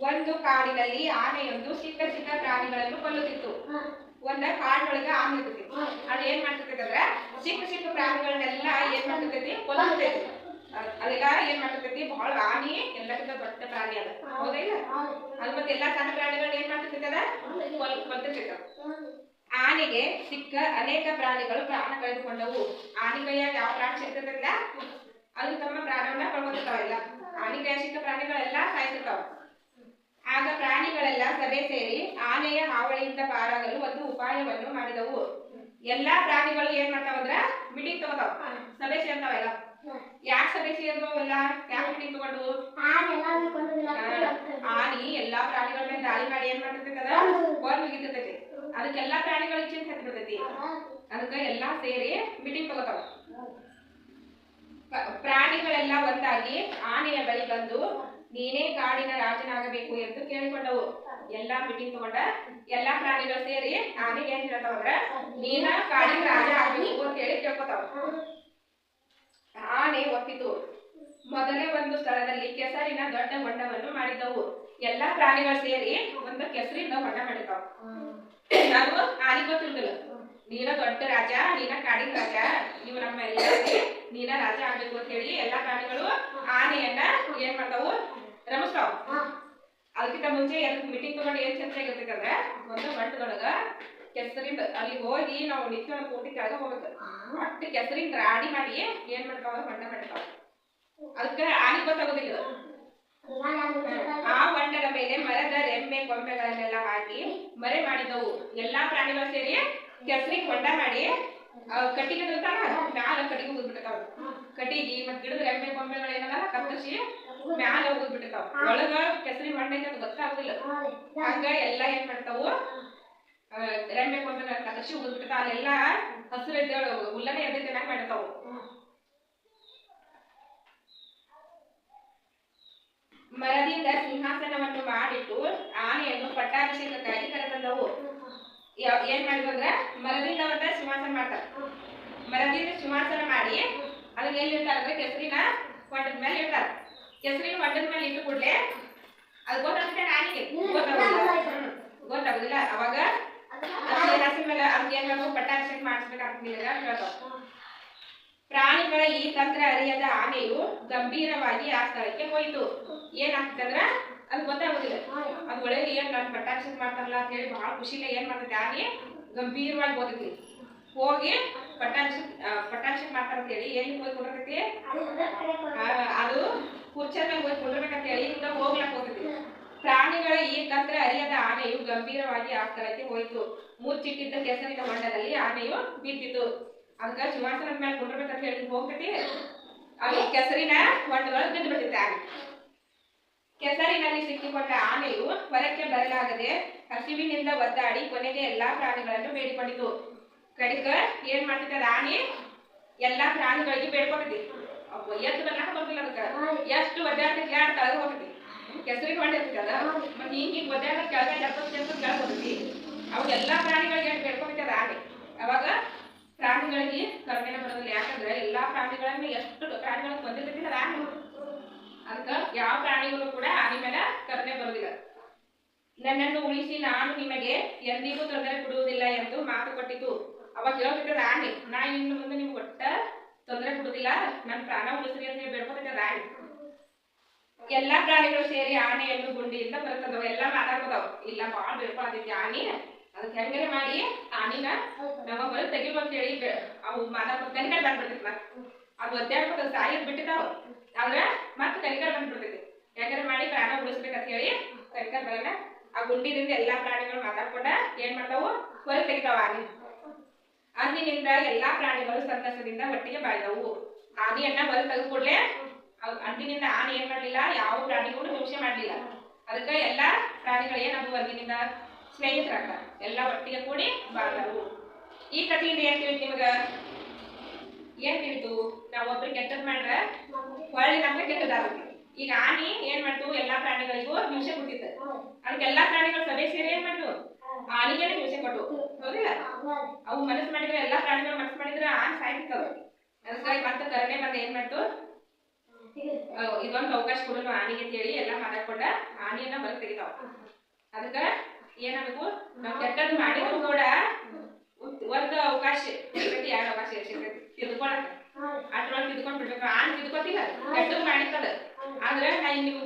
ಒಂದು ಕಾಡಿನಲ್ಲಿ ಆನೆಯೊಂದು ಚಿಕ್ಕ ಚಿಕ್ಕ ಪ್ರಾಣಿಗಳನ್ನು ಕೊಲ್ಲುತ್ತಿತ್ತು. ಒಂದ ಕಾಡಿನೊಳಗ ಆನೆ ಇರ್ತೈತಿ ಅದು ಏನ್ ಮಾಡ್ತಿರ್ತೈತಿ ಅಂದ್ರ ಚಿಕ್ಕ ಚಿಕ್ಕ ಪ್ರಾಣಿಗಳನ್ನೆಲ್ಲ ಏನ್ ಮಾಡ್ತಿರ್ತೈತಿ ಕೊಲ್ಲುತ್ತೈತಿ ಅದೆಲ್ಲ ಏನ್ ಮಾಡ್ತಿರ್ತೈತಿ ಬಹಳ ಆನೆ ಎಲ್ಲಕ್ಕಿಂತ ದೊಡ್ಡ ಪ್ರಾಣಿ ಅದ. ಹೌದಾ ಅದ್ ಮತ್ತೆ ಎಲ್ಲಾ ಸಣ್ಣ ಪ್ರಾಣಿಗಳನ್ನ ಏನ್ ಮಾಡ್ತಿರ್ತೈತಿ ಅದ ಕೊಲ್ ಕೊಲ್ತಿರ್ತೈತಿ ಆನೆಗೆ ಸಿಕ್ಕ ಅನೇಕ ಪ್ರಾಣಿಗಳು ಪ್ರಾಣ ಕಳೆದುಕೊಂಡವು. ಆನೆ ಕೈಯಾಗ ಯಾವ ಪ್ರಾಣಿ ಸಿಗ್ತೈತಿಲ್ಲ ಅದು ತಮ್ಮ ಪ್ರಾಣವನ್ನ ಕಳ್ಕೊತಿರ್ತಾವೆಲ್ಲ ಆನೆ ಕೈಯಾಗ ಸಿಕ್ಕ ಪ್ರಾಣಿಗಳೆಲ್ಲ ಸಾಯ್ತಿರ್ತಾವ ಆಗ ಪ್ರಾಣಿಗಳೆಲ್ಲ ಸಭೆ ಸೇರಿ ಆನೆಯ ಹಾವಳಿಯಿಂದ ಪಾರಾಗಲು ಒಂದು ಉಪಾಯವನ್ನು ಮಾಡಿದವು. ಎಲ್ಲಾ ಪ್ರಾಣಿಗಳು ಏನ್ ಮಾಡ್ತಾವಂದ್ರ ಮೀಟಿಂಗ್ ತಗೋತಾವ. ಸಭೆ ಸೇರ್ತಾವೆಲ್ಲ. ಯಾಕ್ ಸಭೆ ಸೇರ್ತಾವಲ್ಲ ಯಾಕ ಮೀಟಿಂಗ್ ತಗೊಂಡು? ಆನಿ ಎಲ್ಲಾ ಪ್ರಾಣಿಗಳ ಮೇಲೆ ದಾಳಿ ಮಾಡಿ ಏನ್ ಮಾಡ್ತಿರ್ತೈತಿ ಅದ? ಮುಗಿತಿರ್ತೈತಿ ಅದಕ್ಕೆಲ್ಲಾ ಪ್ರಾಣಿಗಳ ಚಿಂತೆ ಹತ್ತಿರ್ತೈತಿ ಅದಕ್ಕ ಎಲ್ಲಾ ಸೇರಿ ಮೀಟಿಂಗ್ ತಗೋತಾವ. ಪ್ರಾಣಿಗಳೆಲ್ಲ ಒಂದಾಗಿ ಆನೆಯ ಬಳಿ ಬಂದು ನೀನೇ ಕಾಡಿನ ರಾಜನಾಗಬೇಕು ಎಂದು ಕೇಳಿಕೊಂಡವು. ಎಲ್ಲಾ ಮೀಟಿಂಗ್ ತಗೊಂಡ ಎಲ್ಲಾ ಪ್ರಾಣಿಗಳು ಸೇರಿ ಆನೆಗೆ ಏನ್ ಹೇಳ್ತಾವಂದ್ರ ನೀನ ಕಾಡಿನ ರಾಜ ಆಗಿ ಅಂತ ಹೇಳಿ ಕೇಳ್ಕೊತಾವ. ಆನೆ ಒಪ್ಪಿತು. ಮೊದಲೇ ಒಂದು ಸ್ಥಳದಲ್ಲಿ ಕೆಸರಿನ ದೊಡ್ಡ ಹೊಂಡವನ್ನು ಮಾಡಿದ್ದವು. ಎಲ್ಲಾ ಪ್ರಾಣಿಗಳು ಸೇರಿ ಒಂದು ಕೆಸರಿಂದ ಹೊಂಡ ಮಾಡಿರ್ತಾವ ಅದು ಆನೆ ಗೊತ್ತಿರ್ಲಿಲ್ಲ ನೀನ ದೊಡ್ಡ ರಾಜ ನೀನ ಕಾಡಿನ ರಾಜ ನೀವು ನಮ್ಮ ಎಲ್ಲರಿಗೆ ನೀನ ರಾಜ ಆಗ್ಬೇಕು ಅಂತ ಹೇಳಿ ಎಲ್ಲಾ ಪ್ರಾಣಿಗಳು ಆನೆಯನ್ನ ಏನ್ ಮಾಡ್ತಾವು? ರಮಿಸ್ತಾವ. ಅದಕ್ಕಿಂತ ಮುಂಚೆ ಎಲ್ಲ ಮೀಟಿಂಗ್ ತಗೊಂಡು ಏನ್ ಚರ್ಚೆ ಆಗಿರ್ತೈತೆ ಅಂದ್ರೆ ಒಂದು ಬಂಡದೊಳಗ ಕೆಸರಿಂದ ಅಲ್ಲಿ ಹೋಗಿ ನಾವು ಒಂದು ಕೋಟಿ ಕೆಳಗೆ ಹೋಗ್ಬೇಕು ಒಟ್ಟು ಕೆಸರಿಂದ ರಾಡಿ ಮಾಡಿ ಏನ್ ಮಾಡ್ತಾವ? ಹೊಂಡ ಮಾಡ್ತಾವ. ಅದಕ್ಕೆ ಆಗಿ ಗೊತ್ತಾಗೋದಿಲ್ಲ. ಆ ಹೊಂಡದ ಮೇಲೆ ಮರದ ರೆಮ್ಮೆ ಕೊಂಬೆಗಳನ್ನೆಲ್ಲ ಹಾಕಿ ಮರೆ ಮಾಡಿದವು. ಎಲ್ಲಾ ಪ್ರಾಣಿಗಳು ಸೇರಿ ಕೆಸರಿಗೆ ಹೊಂಡ ಮಾಡಿ ಕಟ್ಟಿಗೆ ಮ್ಯಾಲ ಕಟ್ಟಿಗೆ ಉದ್ಬಿಟ್ಟಿರ್ತಾವ ಕಟ್ಟಿಗೆ ಮತ್ ಗಿಡದ ರೆಂಬೆ ಕೊಂಬೆಗಳು ಏನಲ್ಲ ಕತ್ತರಿಸಿ ಮ್ಯಾಲ ಉದ್ಬಿಟ್ಟಿರ್ತಾವ ಒಳಗ ಕೆಸರಿ ಹೊಂಡ ಅಂತ ಗೊತ್ತಾಗುದಿಲ್ಲ. ಹಂಗ ಎಲ್ಲಾ ಏನ್ ಮಾಡ್ತಾವು? ರೆಂಬೆ ಕೊಂಬೆಗಳ ಕತ್ತರಿಸಿ ಉದ್ಬಿಟ್ಟಿರ್ತಾವ ಅಲ್ಲೆಲ್ಲ ಹಸಿರು ಇದ್ದೇ ಉಲ್ಲನೆ ಎದ್ದೈತೆ ಮ್ಯಾಗ ಮಾಡಿರ್ತಾವು. ಮರದಿಂದ ಸಿಂಹಾಸನವನ್ನು ಮಾಡಿಟ್ಟು ಆನೆಯನ್ನು ಪಟ್ಟಾಭಿಷೇಕಕ್ಕಾಗಿ ಕರೆತಂದವು. ಏನ್ ಮಾಡಿದ್ರು ಅಂದ್ರ ಮರದಿಂದ ಒಂದ ಸಿಂಹಾಸನ ಮಾಡ್ತಾರ. ಮರದಿಂದ ಸಿಂಹಾಸನ ಮಾಡಿ ಅದನ್ನ ಎಲ್ಲಿ ಇಡ್ತಾರ ಅಂದ್ರೆ ಕೆಸರಿನ ಹೊಂಡದ ಮೇಲೆ ಇಡ್ತಾರ ಕೆಸರಿನ ಹೊಂಡದ ಮೇಲೆ ಇಟ್ಟು ಕೂಡ್ಲೆ ಅದು ಗೊತ್ತಾಗುತ್ತೆ ನಾನಿಗೆ ಗೊತ್ತಾಗುದಿಲ್ಲ. ಅವಾಗ ಹಸಿನ ಮೇಲೆ ಅದಕ್ಕೆ ಏನ್ ಮಾಡ್ಬೇಕು? ಪಟ್ಟಾಭಿಷೇಕ ಮಾಡಿಸ್ಬೇಕಾಗ್ತಿಲ್ಲ ಹೇಳ್ತಾವ. ಪ್ರಾಣಿಗಳ ಈ ತಂತ್ರ ಅರಿಯದ ಆನೆಯು ಗಂಭೀರವಾಗಿ ಆ ಸ್ಥಳಕ್ಕೆ ಹೋಯಿತು. ಏನಾಗ್ತಂದ್ರ ಅದು ಗೊತ್ತಾಗುದಿಲ್ಲ. ಅದ್ ಒಳಗೆ ಏನ್ ನಾನು ಪಟ್ಟಾಭಿಷೇಕ ಮಾಡ್ತಾರಲ್ಲ ಅಂತ ಹೇಳಿ ಬಹಳ ಖುಷಿಲೆ ಏನ್ ಮಾಡ್ತೈತಿ? ಆನೆ ಗಂಭೀರವಾಗಿ ಓದಿದ್ವಿ ಹೋಗಿ ಆ, ಪಟ್ಟಾಭಿಷೇಕ ಮಾಡ್ತಾರ ಹೇಳಿ ಎಲ್ಲಿ ಹೋಗಿ ಕುಂಡಿರ್ತೈತಿ ಆ, ಅದು ಕುರ್ಚದ ಮೇಲೆ ಹೋಗಿ ಕುಂದ್ರಬೇಕಂತ ಹೇಳಿ ಇವ್ರ ಹೋಗ್ಲಕ್ ಹೋಗ್ತೈತಿ ಪ್ರಾಣಿಗಳ ಈ ತಂತ್ರ ಅರಿಯದ ಆನೆಯು ಗಂಭೀರವಾಗಿ ಆ ಸ್ಥಳಕ್ಕೆ ಹೋಯಿತು. ಮುಚ್ಚಿಟ್ಟಿದ್ದ ಕೆಸರಿನ ಹೊಂಡದಲ್ಲಿ ಆನೆಯು ಬಿದ್ದಿತು ಅದಕ್ಕ ಸಿಂಹಾಸನದ ಮೇಲೆ ಕುಂದ್ರಬೇಕಂತ ಹೇಳಿ ಹೋಗ್ತೈತಿ. ಅಲ್ಲಿ ಕೆಸರಿನ ಹೊಂಡದೊಳಗೆ ಬಿದ್ದು ಬಿಟ್ಟಿತ್ತು ಆನೆ. ಕೆಸರಿನಲ್ಲಿ ಸಿಕ್ಕಿಕೊಂಡ ಆನೆಯು ಹೊರಕ್ಕೆ ಬರಲಾಗದೆ ಹಸಿವಿನಿಂದ ಒದ್ದಾಡಿ ಕೊನೆಗೆ ಎಲ್ಲಾ ಪ್ರಾಣಿಗಳನ್ನು ಬೇಡಿಕೊಂಡಿತು. ಕಡಿಕ ಏನ್ ಮಾಡ್ತಿದ್ದ ರಾಣಿ? ಎಲ್ಲಾ ಪ್ರಾಣಿಗಳಿಗೆ ಬೇಡ್ಕೊತೈತಿ ಎತ್ತು ಬರ್ಲಾಕ ಬರ್ತಿಲ್ಲ ಅದಕ್ಕ. ಎಷ್ಟು ಒದ್ದಾಡ್ತೈತಿ ಯಾರು ಕೆಳಗೆ ಹೋಗ್ತೈತಿ ಕೆಸರಿಗೆ ಹೊಂಡಿರ್ತೈತಿ ಅದ. ಮತ್ತೆ ಹಿಂಗ್ ಹಿಂಗ್ ಒದ್ದಾಡ ಕೆಳಗೆ ಎಪ್ಪತ್ತು ಜಪ್ಪತ್ ಕೆಳಗೆ ಹೋಗ್ತೈತಿ ಅವಾಗ ಎಲ್ಲಾ ಪ್ರಾಣಿಗಳಿಗೆ ಏನು ಬೇಡ್ಕೊತೈತಿ ರಾಣಿ? ಅವಾಗ ಪ್ರಾಣಿಗಳಿಗೆ ಕರ್ಮೇನ ಬರೋದಿಲ್ಲ. ಯಾಕಂದ್ರೆ ಎಲ್ಲಾ ಪ್ರಾಣಿಗಳನ್ನ ಎಷ್ಟು ಪ್ರಾಣಿಗಳನ್ನ ಬಂದಿರ್ತೈತಿ ರಾಣಿ ಅದಕ್ಕ ಯಾವ ಪ್ರಾಣಿಗಳು ಕೂಡ ಆನೆ ಮೇಲೆ ಕರ್ಮೆ ಬರೋದಿಲ್ಲ. ನನ್ನನ್ನು ಉಳಿಸಿ ನಾನು ನಿಮಗೆ ಎಂದಿಗೂ ತೊಂದರೆ ಕೊಡುವುದಿಲ್ಲ ಎಂದು ಮಾತು ಕೊಟ್ಟಿತು. ಅವಾಗ ಹೇಳೋದಿಟ್ಟು ಆನೆ ನಾ ಇನ್ನು ಮುಂದೆ ನಿಮ್ಗೆ ಒಟ್ಟ ತೊಂದರೆ ಕೊಡುದಿಲ್ಲ ನನ್ನ ಪ್ರಾಣ ಉಳಿಸ್ರಿ ಅಂತ ಹೇಳಿ ಬೇಡ್ಕೊತಿದ್ದದ ರಾಣಿ. ಎಲ್ಲಾ ಪ್ರಾಣಿಗಳು ಸೇರಿ ಆನೆ ಎಲ್ಲು ಗುಂಡಿ ಗುಂಡಿಯಿಂದ ಬರ್ತದವ ಎಲ್ಲಾ ಮಾತಾಡ್ಕೋತಾವ. ಇಲ್ಲ ಬಾಳ ಬೇಡ್ಕೊಳತೈತಿ ಆನೆ? ಅದಕ್ಕೆ ಹೆಂಗಾರೆ ಮಾಡಿ ಆನಿನ ನಮ್ಮ ಹೊರಗೆ ತೆಗಿಬೇಕು ಅಂತ ಹೇಳಿ ಅವು ಮಾತಾಡ್ಬೋದು ಕನಿಕರ್ ಬಂದ್ಬಿಡ್ತೈತಿ ಅದು ಒದ್ದಾಡ್ಕೊತ ಸಾಯೋದ್ ಬಿಟ್ಟಿದಾವ. ಆದ್ರೆ ಮತ್ತೆ ಕನಿಕರ್ ಬಂದ್ಬಿಡ್ತೈತಿ ಹೆಂಗಾರೆ ಮಾಡಿ ಪ್ರಾಣ ಉಳಿಸ್ಬೇಕಂತ ಹೇಳಿ ಕನಿಕರ್ ಬರೋಣ. ಆ ಗುಂಡಿದಿಂದ ಎಲ್ಲಾ ಪ್ರಾಣಿಗಳು ಮಾತಾಡ್ಕೊಂಡ ಏನ್ ಮಾಡ್ತಾವು? ಹೊರಗೆ ತೆಗಿತಾವ ಆನೆ. ಅಂದಿನಿಂದ ಎಲ್ಲಾ ಪ್ರಾಣಿಗಳು ಸಂತಸದಿಂದ ಒಟ್ಟಿಗೆ ಬಾಳಿದವು. ಆನೆಯನ್ನ ಹೊರಗೆ ತೆಗೆದು ಕೂಡ್ಲೆ? ಅಂದಿನಿಂದ ಆನೆ ಏನ್ ಮಾಡ್ಲಿಲ್ಲ? ಯಾವ ಪ್ರಾಣಿಗಳು ಹಿಂಸೆ ಮಾಡ್ಲಿಲ್ಲ. ಅದಕ್ಕ ಎಲ್ಲಾ ಪ್ರಾಣಿಗಳು ಏನಾದವು ಅಂದಿನಿಂದ ಸ್ನೇಹಿತರಾಗ ಎಲ್ಲಾ ಒಟ್ಟಿಗೆ ಕೂಡಿ ಬಾಳ್ದವು. ಈ ಕಥೆಯಿಂದ ಏನ್ ತಿಳಿತು ನಿಮಗ? ಏನ್ ತಿಳಿತು? ನಾವ್ ಒಬ್ರು ಕೆಟ್ಟದ್ ಮಾಡ್ರ ಹೊಳ್ಳಿ ನಮ್ಗೆ ಕೆಟ್ಟದಾಗುತ್ತೆ. ಈಗ ಆನಿ ಏನ್ ಮಾಡ್ತು? ಎಲ್ಲಾ ಪ್ರಾಣಿಗಳಿಗೂ ಅದಕ್ಕೆ ಎಲ್ಲಾ ಪ್ರಾಣಿಗಳು ಸಭೆ ಸೇರಿ ಏನ್ ಮಾಡು ಆನಿಗೆನೆ ಹಿಂಸೆ ಕೊಟ್ಟು ಹೌದಿಲ್ಲ? ಅವು ಮನಸ್ಸು ಮಾಡಿದ್ರೆ ಎಲ್ಲಾ ಪ್ರಾಣಿಗಳು ಮನಸ್ಸು ಮಾಡಿದ್ರೆ ಆನ್ ಸಾಯ್ತಿತ್ತವ ಅದಕ್ಕಾಗಿ ಮತ್ತೆ ಕರುಣೆ ಬಂದ ಏನ್ ಮಾಡ್ತು? ಇದೊಂದು ಅವಕಾಶ ಕೊಡಲು ಆನೆಗೆ ಅಂತೇಳಿ ಎಲ್ಲಾ ಮಾತಾಡ್ಕೊಂಡ ಆನಿಯನ್ನ ಹೊರಗೆ ತೆಗಿತಾವ. ಅದಕ್ಕ ಏನಾಗಬೇಕು? ನಾವು ಕೆಟ್ಟದ್ ಮಾಡಿದ್ರು ಕೂಡ ಒಂದು ಅವಕಾಶ ಎರಡು ಅವಕಾಶ ತಿದ್ಕೊಳಕ ಅದ್ರೊಳಗೆ ತಿದ್ಕೊಂಡ್ ಬಿಡ್ಬೇಕು. ಆನ್ ತಿದ್ಕೋತಿಲ್ಲ. ಕೆಟ್ಟದ್ ಮಾಡಿತ್ತದ ಆದ್ರೆ ನಾ ನೀವು